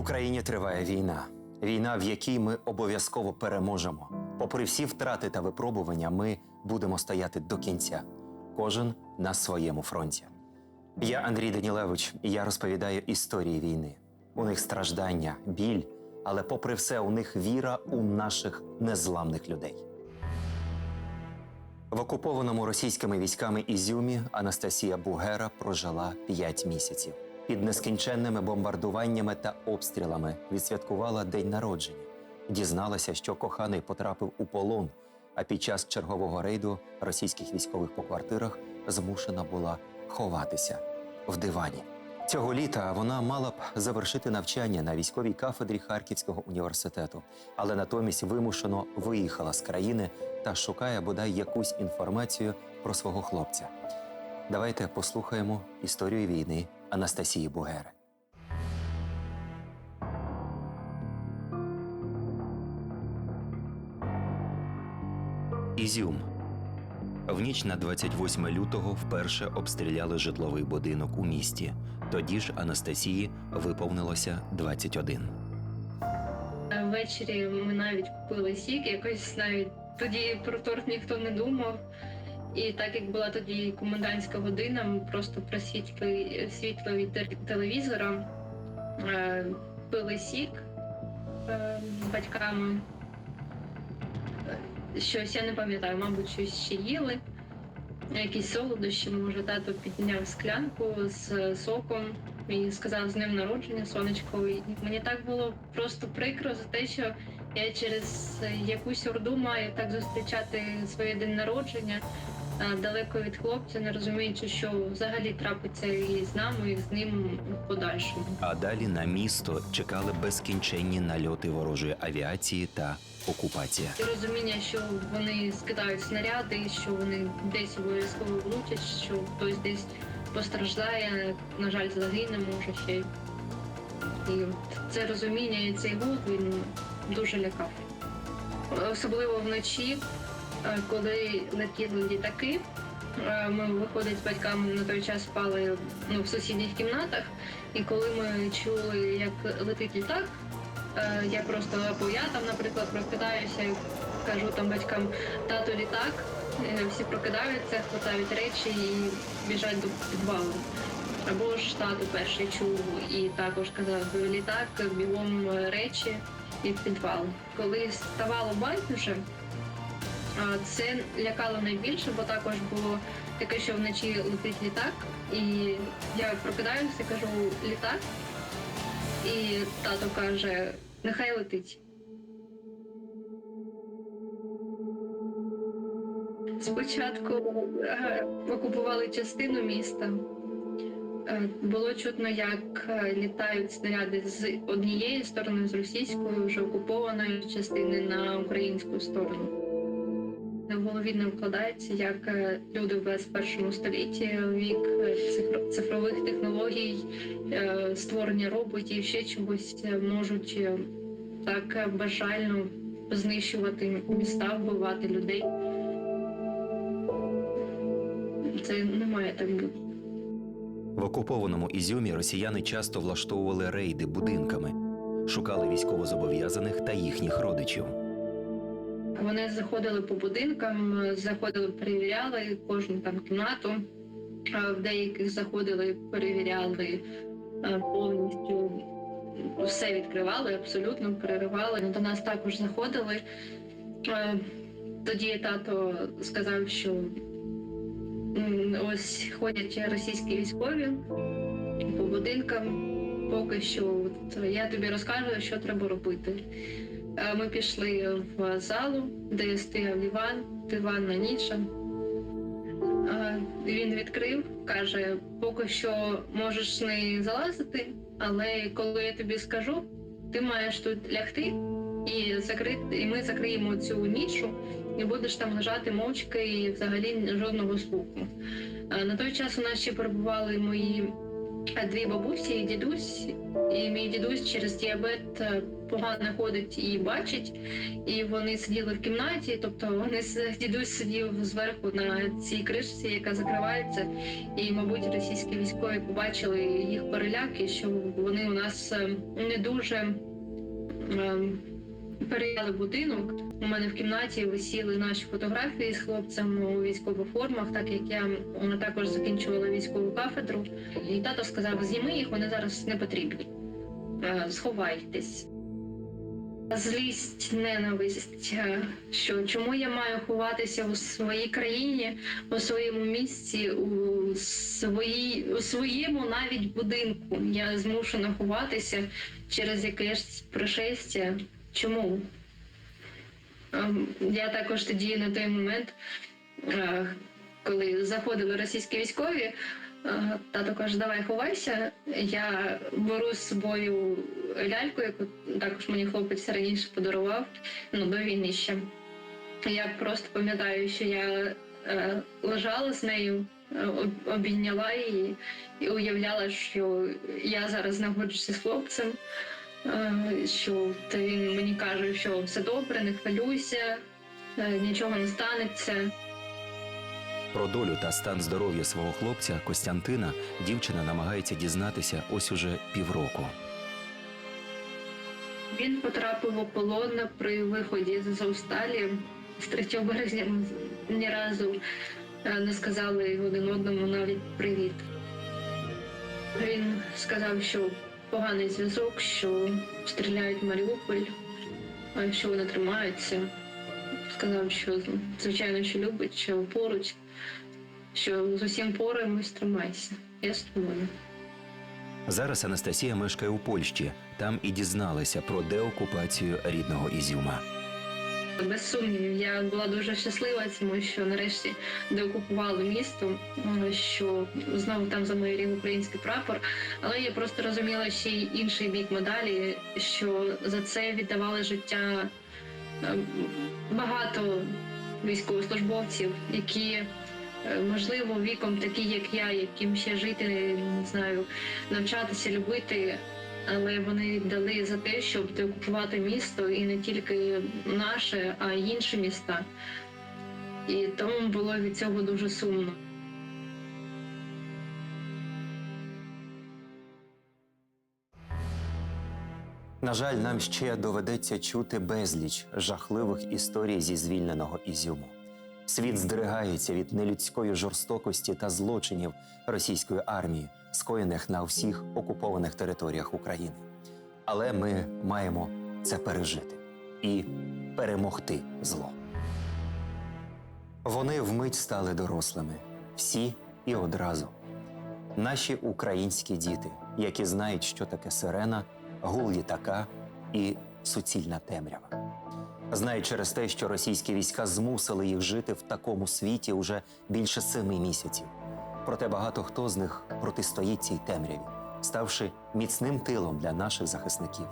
Україні триває війна. Війна, в якій ми обов'язково переможемо. Попри всі втрати та випробування, ми будемо стояти до кінця. Кожен на своєму фронті. Я Андрій Данілевич, і я розповідаю історії війни. У них страждання, біль, але попри все, у них віра у наших незламних людей. В окупованому російськими військами Ізюмі Анастасія Бугера прожила 5 місяців. Під нескінченними бомбардуваннями та обстрілами відсвяткувала день народження. Дізналася, що коханий потрапив у полон, а під час чергового рейду російських військових по квартирах змушена була ховатися в дивані. Цього літа вона мала б завершити навчання на військовій кафедрі Харківського університету, але натомість вимушено виїхала з країни та шукає бодай якусь інформацію про свого хлопця. Давайте послухаємо історію війни Анастасії Бугери. Ізюм. В ніч на 28 лютого вперше обстріляли житловий будинок у місті. Тоді ж Анастасії виповнилося 21. Ввечері ми навіть купили сік, якось навіть тоді про торт ніхто не думав. І так як була тоді комендантська година, ми просто просвітлили світло від телевізора, е, пили сік е, з батьками. Е, Щось я не пам'ятаю, мабуть, щось ще їли. Якісь солодощі, може, тато підняв склянку з соком і сказав з ним народження сонечко. І мені так було просто прикро за те, що я через якусь орду маю так зустрічати своє день народження далеко від хлопця, не розуміючи, що взагалі трапиться і з нами, і з ним в подальшому. А далі на місто чекали безкінченні нальоти ворожої авіації та окупація. І розуміння, що вони скидають снаряди, що вони десь обов'язково влучать, що хтось десь постраждає, на жаль, загине, може ще. І це розуміння і цей гуд він дуже лякав. Особливо вночі, е, коли летіли літаки. е, Ми виходить з батьками на той час спали ну, в сусідніх кімнатах, і коли ми чули, як летить літак, Е, Я просто або я там, наприклад, прокидаюся і кажу там батькам тато літак. Е, Всі прокидаються, хватають речі і біжать до підвалу. Або ж тато перший чув і також казав літак, бігом е, речі і підвал. Коли ставало байдуже, це лякало найбільше, бо також було таке, що вночі летить літак, і я прокидаюся, кажу літак. І тато каже, нехай летить. Спочатку е, окупували частину міста. Е, Було чутно, як е, літають снаряди з однієї сторони, з російської, вже окупованої частини на українську сторону. В голові не вкладається, як е, люди в 21 столітті, вік е, цифрових технологій, е, створення роботів, ще чогось е, можуть е, так е, бажально знищувати міста, вбивати людей. Це не має так бути. В окупованому Ізюмі росіяни часто влаштовували рейди будинками, шукали військовозобов'язаних та їхніх родичів. Вони заходили по будинкам, заходили, перевіряли кожну там кімнату. В деяких заходили, перевіряли е, повністю все відкривали, абсолютно переривали. До нас також заходили. Е, Тоді тато сказав, що ось ходять російські військові по будинкам. Поки що от, я тобі розкажу, що треба робити. Е, Ми пішли в залу, де стояв диван, диванна ніша. Е, Він відкрив, каже: поки що можеш не залазити, але коли я тобі скажу, ти маєш тут лягти і закрити, і ми закриємо цю нішу, і будеш там лежати мовчки і взагалі жодного звуку. Е, На той час у нас ще перебували мої дві бабусі і дідусь. І мій дідусь через діабет погано ходить і бачить. І вони сиділи в кімнаті, тобто вони дідусь сидів зверху на цій кришці, яка закривається. І, мабуть, російські військові побачили їх переляки, що вони у нас е, не дуже ем, перейняли будинок. У мене в кімнаті висіли наші фотографії з хлопцем у військових формах, так як я також закінчувала військову кафедру. І тато сказав: зніми їх, вони зараз не потрібні. Е, Сховайтесь. Злість, ненависть, е, що чому я маю ховатися у своїй країні, у своєму місці, у своїй у своєму навіть будинку. Я змушена ховатися через якесь пришестя. Чому? Ем, Я також тоді на той момент, е, коли заходили російські військові, тато каже, давай ховайся. Я беру з собою ляльку, яку також мені хлопець раніше подарував, ну до війни ще. Я просто пам'ятаю, що я е, лежала з нею, е, обійняла її і уявляла, що я зараз знаходжуся з хлопцем, е, що він мені каже, що все добре, не хвилюйся, е, нічого не станеться. Про долю та стан здоров'я свого хлопця Костянтина дівчина намагається дізнатися ось уже півроку. Він потрапив у полон при виході з Азовсталі. З 3 березня ні разу е, не сказали один одному навіть привіт. Він сказав, що поганий зв'язок, що стріляють в Маріуполь, що вони тримаються. Сказав, що звичайно, що любить, що поруч, що з усім пораємось, тримайся. Я з тобою. Зараз Анастасія мешкає у Польщі. Там і дізналася про деокупацію рідного Ізюма. Без сумнівів, я була дуже щаслива, тому що нарешті деокупували місто, м, що знову там замайорів український прапор. Але я просто розуміла ще й інший бік медалі, що за це віддавали життя е, багато військовослужбовців, які е, можливо віком такі, як я, яким ще жити не знаю, навчатися любити. Але вони віддали за те, щоб деокупувати місто і не тільки наше, а й інші міста. І тому було від цього дуже сумно. На жаль, нам ще доведеться чути безліч жахливих історій зі звільненого Ізюму. Світ здригається від нелюдської жорстокості та злочинів російської армії, скоєних на всіх окупованих територіях України. Але ми маємо це пережити і перемогти зло. Вони вмить стали дорослими, всі і одразу. Наші українські діти, які знають, що таке сирена, гул літака і суцільна темрява. Знають через те, що російські війська змусили їх жити в такому світі уже більше семи місяців. Проте багато хто з них протистоїть цій темряві, ставши міцним тилом для наших захисників.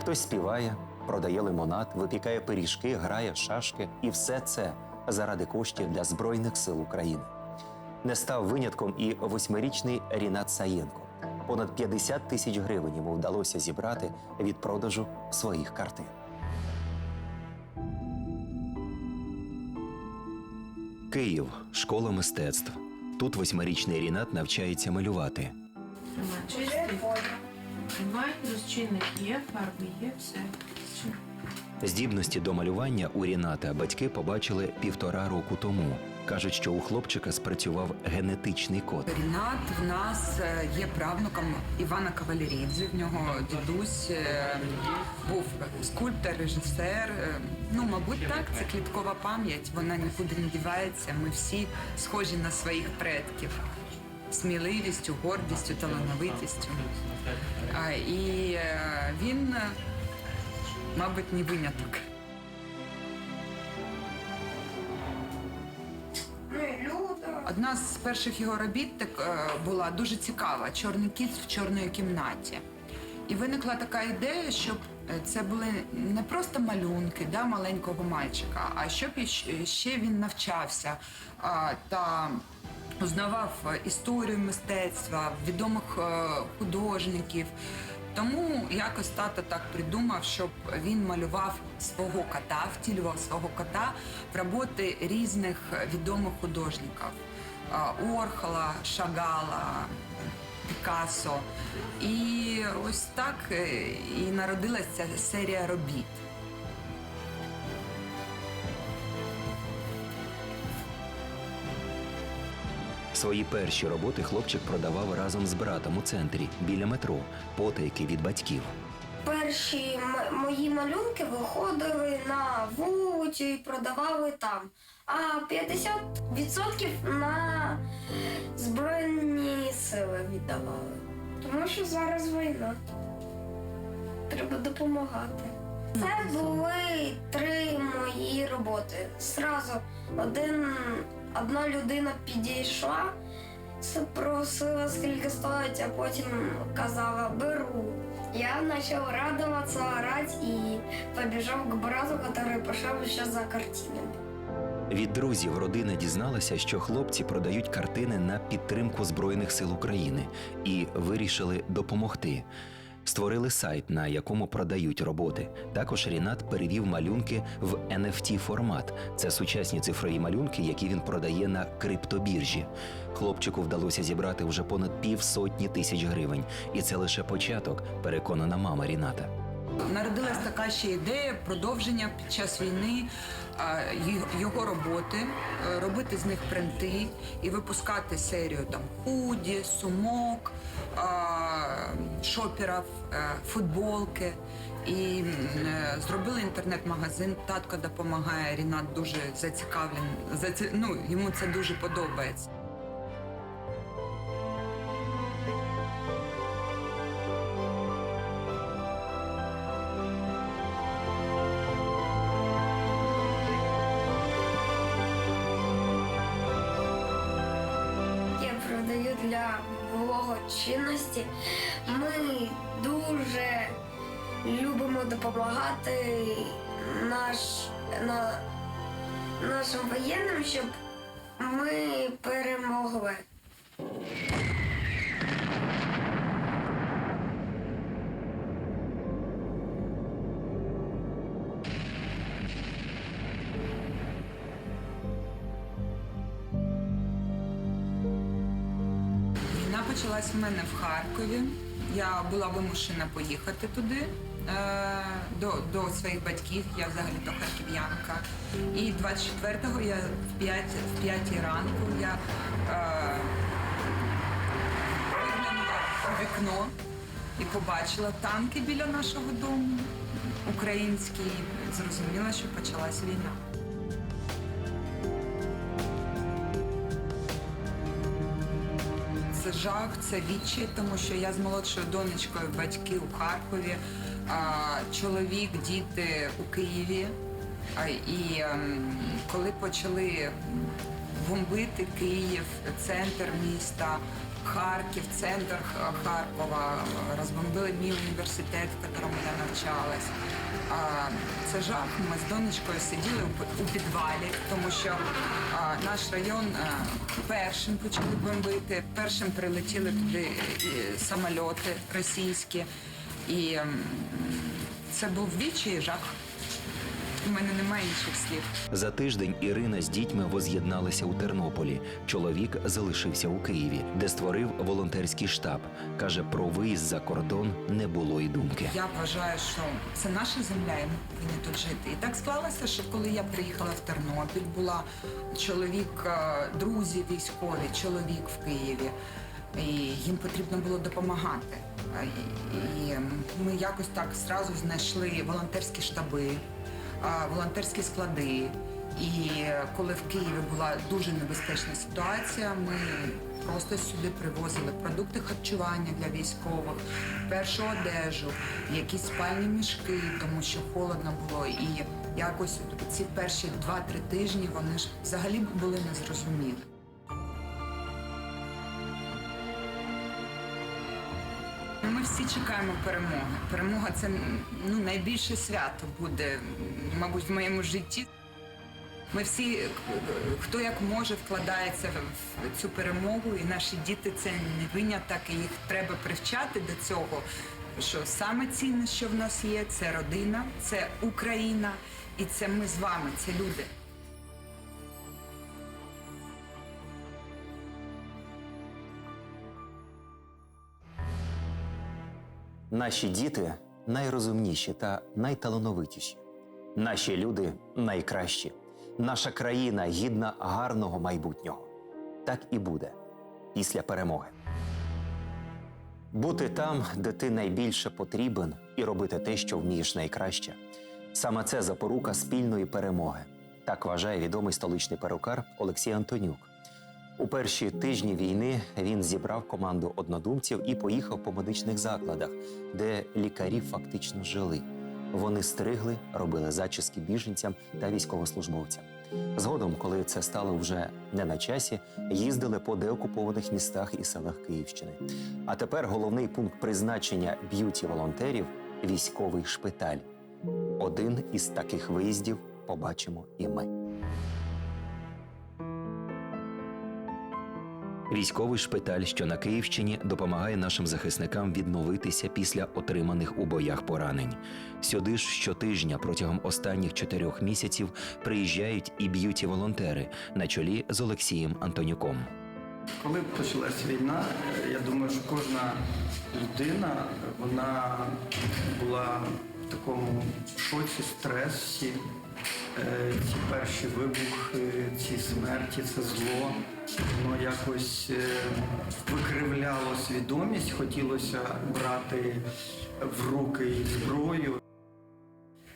Хтось співає, продає лимонад, випікає пиріжки, грає шашки, і все це заради коштів для Збройних сил України. Не став винятком і восьмирічний Рінат Саєнко. Понад 50 тисяч гривень йому вдалося зібрати від продажу своїх картин. Київ, школа мистецтв. Тут восьмирічний Рінат навчається малювати. Розчинник є. Здібності до малювання у Ріната батьки побачили півтора року тому. Кажуть, що у хлопчика спрацював генетичний код. Рінат в нас е, є правнуком Івана Кавалерідзе. В нього дідусь е, був скульптор, режисер. Е, Ну, мабуть, так, це кліткова пам'ять. Вона нікуди не дівається. Ми всі схожі на своїх предків. Сміливістю, гордістю, талановитістю. І він, мабуть, не виняток. Одна з перших його робіт так, е, була дуже цікава чорний кіт в чорної кімнаті. І виникла така ідея, щоб е, це були не просто малюнки да, маленького мальчика, а щоб ще він навчався та узнавав історію мистецтва, відомих е, художників. Тому якось тато так придумав, щоб він малював свого кота, втілював свого кота в роботи різних відомих художників. Орхола, Шагала, Пікассо. І ось так е, і народилася серія робіт. Свої перші роботи хлопчик продавав разом з братом у центрі біля метро, потайки від батьків. Перші м- мої малюнки виходили на вулицю і продавали там. А 50% на Збройні сили віддавали. Тому що зараз війна. Треба допомагати. Це були три мої роботи. Зразу один, одна людина підійшла, спросила, скільки стоїть, а потім казала беру. Я начал радуватися, орать і побежал к брату, який пошел ще за картинами. Від друзів родина дізналася, що хлопці продають картини на підтримку Збройних сил України і вирішили допомогти. Створили сайт, на якому продають роботи. Також Рінат перевів малюнки в NFT формат. Це сучасні цифрові малюнки, які він продає на криптобіржі. Хлопчику вдалося зібрати вже понад півсотні тисяч гривень, і це лише початок, переконана мама Ріната. Народилась така ще ідея продовження під час війни його роботи, е, робити з них принти і випускати серію там худі, сумок, шоперів, е, футболки. І е, зробили інтернет-магазин. Татко допомагає. Рінат дуже зацікавлений. Заці... Ну, йому це дуже подобається. Для благочинності. Ми дуже любимо допомагати наш, на, нашим воєнним, щоб ми перемогли. Почалась в мене в Харкові. Я була вимушена поїхати туди е, до, до своїх батьків. Я взагалі то харків'янка. І 24-го я в 5, в 5 ранку я е, виглянула у вікно і побачила танки біля нашого дому, українські. Зрозуміла, що почалась війна. Жах, це відчай, тому що я з молодшою донечкою батьки у Харкові, чоловік, діти у Києві. І ем, коли почали бомбити Київ, центр міста, Харків, центр Харкова, розбомбили мій університет, в якому я навчалась. А, Це жах. Ми з донечкою сиділи у підвалі, тому що а, наш район а, першим почали бомбити, першим прилетіли туди і самольоти російські. І це був вічий жах. У мене немає інших слів. За тиждень Ірина з дітьми воз'єдналися у Тернополі. Чоловік залишився у Києві, де створив волонтерський штаб. каже, про виїзд за кордон не було й думки. Я вважаю, що це наша земля, і ми повинні тут жити. І так склалося, що коли я приїхала в Тернопіль, була чоловік, е, друзі військові, чоловік в Києві, і їм потрібно було допомагати. Е, І ми якось так зразу знайшли волонтерські штаби, волонтерські склади. І коли в Києві була дуже небезпечна ситуація, ми просто сюди привозили продукти харчування для військових, першу одежу, якісь спальні мішки, тому що холодно було. І якось ці перші 2-3 тижні вони ж взагалі були незрозумілі. Всі чекаємо перемоги. Перемога це ну найбільше свято буде, мабуть, в моєму житті. Ми всі, хто як може, вкладається в цю перемогу, і наші діти це не виняток, і їх треба привчати до цього. Що саме цінне, що в нас є, це родина, це Україна, і це ми з вами, це люди. Наші діти найрозумніші та найталановитіші. Наші люди найкращі. Наша країна гідна гарного майбутнього. Так і буде після перемоги. Бути там, де ти найбільше потрібен, і робити те, що вмієш найкраще. Саме це запорука спільної перемоги. Так вважає відомий столичний перукар Олексій Антонюк. У перші тижні війни він зібрав команду однодумців і поїхав по медичних закладах, де лікарі фактично жили. Вони стригли, робили зачіски біженцям та військовослужбовцям. Згодом, коли це стало вже не на часі, їздили по деокупованих містах і селах Київщини. А тепер головний пункт призначення б'юті волонтерів військовий шпиталь. Один із таких виїздів побачимо і ми. Військовий шпиталь, що на Київщині, допомагає нашим захисникам відновитися після отриманих у боях поранень. Сюди ж щотижня протягом останніх чотирьох місяців приїжджають і б'юті волонтери на чолі з Олексієм Антонюком. Коли почалась війна, я думаю, що кожна людина вона була в такому шоці, стресі. Е, Ці перші вибухи, ці смерті, це зло, воно якось е, викривляло свідомість, хотілося брати в руки зброю.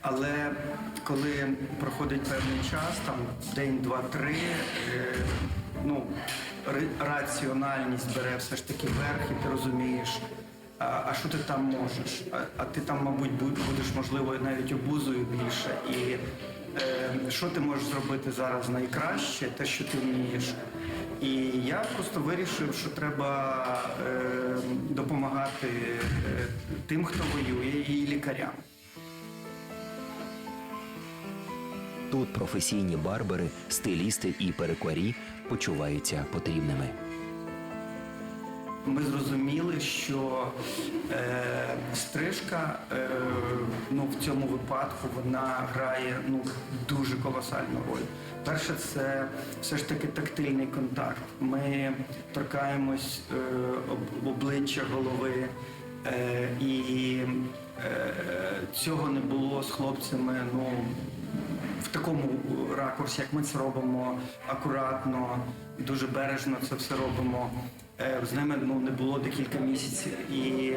Але коли проходить певний час, там день, два, три, е, ну раціональність бере все ж таки верх, і ти розумієш, а, а що ти там можеш? А, а ти там, мабуть, будеш можливо навіть обузою більше. І що ти можеш зробити зараз найкраще, те, що ти вмієш. І я просто вирішив, що треба е, допомагати е, тим, хто воює, і лікарям. Тут професійні барбери, стилісти і перекварі почуваються потрібними. Ми зрозуміли, що е, стрижка е, ну, в цьому випадку вона грає ну, дуже колосальну роль. Перше, це все ж таки тактильний контакт. Ми торкаємось е, обличчя голови. Е, і е, цього не було з хлопцями ну, в такому ракурсі, як ми це робимо акуратно дуже бережно це все робимо. Е, З ними ну, не було декілька місяців. І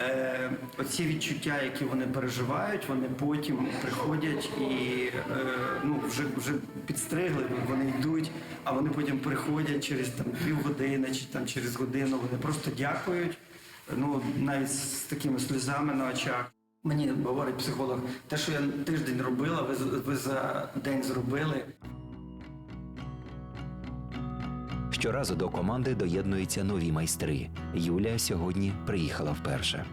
е, оці відчуття, які вони переживають, вони потім приходять і е, ну, вже, вже підстригли, вони йдуть, а вони потім приходять через там, півгодини чи там, через годину. Вони просто дякують, ну, навіть з такими сльозами на очах. Мені говорить психолог, те, що я тиждень робила, ви, ви за день зробили. Щоразу до команди доєднуються нові майстри. Юля сьогодні приїхала вперше.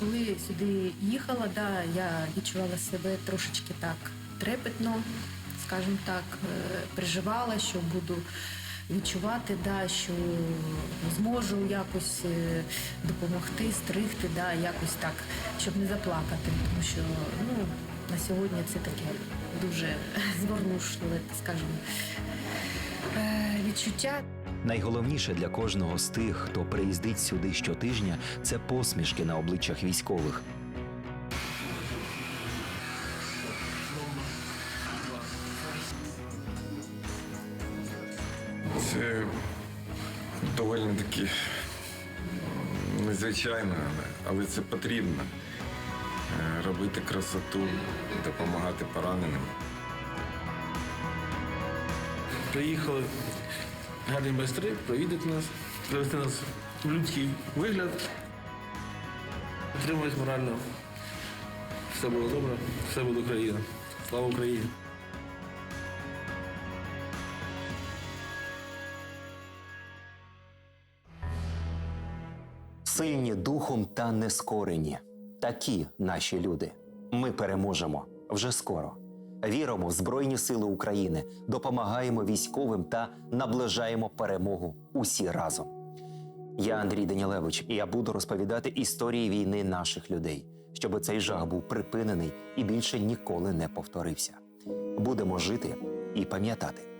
Коли сюди їхала, да, я відчувала себе трошечки так трепетно, скажімо так, е, переживала, що буду відчувати, да, що зможу якось е, допомогти, стригти, да, якось так, щоб не заплакати. Тому що ну, на сьогодні це таке дуже зворушливе, скажімо, е, відчуття. Найголовніше для кожного з тих, хто приїздить сюди щотижня, це посмішки на обличчях військових. Це доволі таки незвичайно, але- але це потрібно. Е, Робити красоту, допомагати пораненим. Приїхали гарні майстри провідати нас, привести нас в людський вигляд, підтримувати морально. Все було добре, все буде Україна. Слава Україні! Сильні духом та нескорені. Такі наші люди. Ми переможемо вже скоро. Віримо в Збройні Сили України, допомагаємо військовим та наближаємо перемогу усі разом. Я Андрій Данілевич, і я буду розповідати історії війни наших людей, щоб цей жах був припинений і більше ніколи не повторився. Будемо жити і пам'ятати.